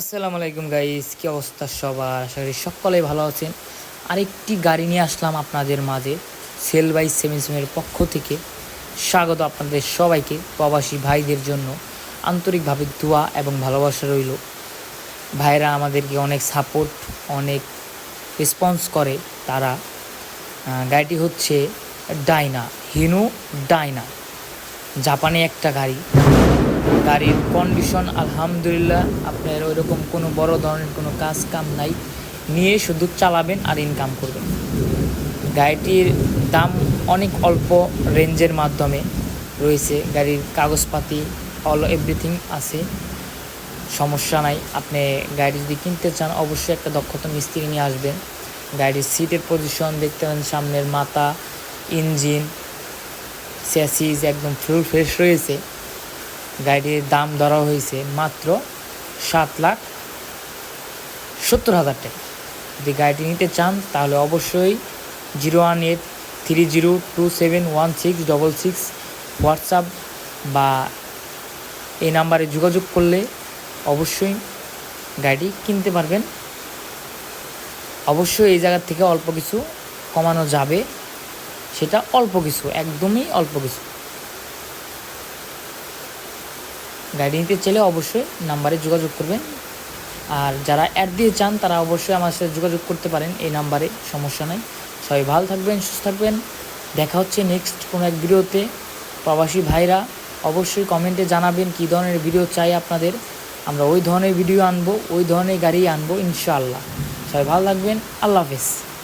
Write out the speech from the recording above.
আসসালামু আলাইকুম গাইস কী অবস্থা সবার? আশা করি সকলেই ভালো আছেন। আরেকটি গাড়ি নিয়ে আসলাম আপনাদের মাঝে সেল বাই সেভেনের পক্ষ থেকে। স্বাগত আপনাদের সবাইকে প্রবাসী ভাইদের জন্য। আন্তরিকভাবে দোয়া এবং ভালোবাসা রইল। ভাইরা আমাদেরকে অনেক সাপোর্ট অনেক রেসপন্স করে। তারা গাড়িটি হচ্ছে ডাইনা হিনো ডাইনা জাপানে একটা গাড়ি। গাড়ির কন্ডিশন আলহামদুলিল্লাহ, আপনার ওইরকম কোনো বড় ধরনের কোনো কাজ কাম নাই। নিয়ে শুধু চালাবেন আর ইনকাম করবেন। গাড়িটির দাম অনেক অল্প রেঞ্জের মাধ্যমে রয়েছে। গাড়ির কাগজপাতি অল এভরিথিং আছে। সমস্যা নাই। আপনি গাড়ি যদি কিনতে চান, অবশ্যই একটা দক্ষতা মিস্ত্রি নিয়ে আসবেন। গাড়ির সিটের পজিশন দেখতে পাবেন সামনের মাথা ইঞ্জিন স্যাসিজ একদম ফুল ফ্রেশ রয়েছে। গাড়িটির দাম ধরা হয়েছে মাত্র সাত লাখ সত্তর হাজার টাকা। যদি গাড়িটি নিতে চান, তাহলে অবশ্যই zero one eight three zero two seven one six double six WhatsApp বা এই নাম্বারে যোগাযোগ করলে অবশ্যই গাড়ি কিনতে পারবেন। অবশ্যই এই জায়গার থেকে অল্প কিছু কমানো যাবে। সেটা অল্প কিছু, একদমই অল্প কিছু। গাড়ি নিতে চাইলে অবশ্যই নাম্বারে যোগাযোগ করবেন। আর যারা অ্যাড দিয়ে চান, তারা অবশ্যই আমার সাথে যোগাযোগ করতে পারেন। এই নাম্বারে সমস্যা নাই। সবাই ভালো থাকবেন, সুস্থ থাকবেন। দেখা হচ্ছে নেক্সট কোনো এক ভিডিওতে। প্রবাসী ভাইরা, অবশ্যই কমেন্টে জানাবেন কী ধরনের ভিডিও চাই আপনাদের। আমরা ওই ধরনের ভিডিও আনব, ওই ধরনের গাড়ি আনব, ইনশাআল্লাহ। সবাই ভালো থাকবেন। আল্লাহ হাফেজ।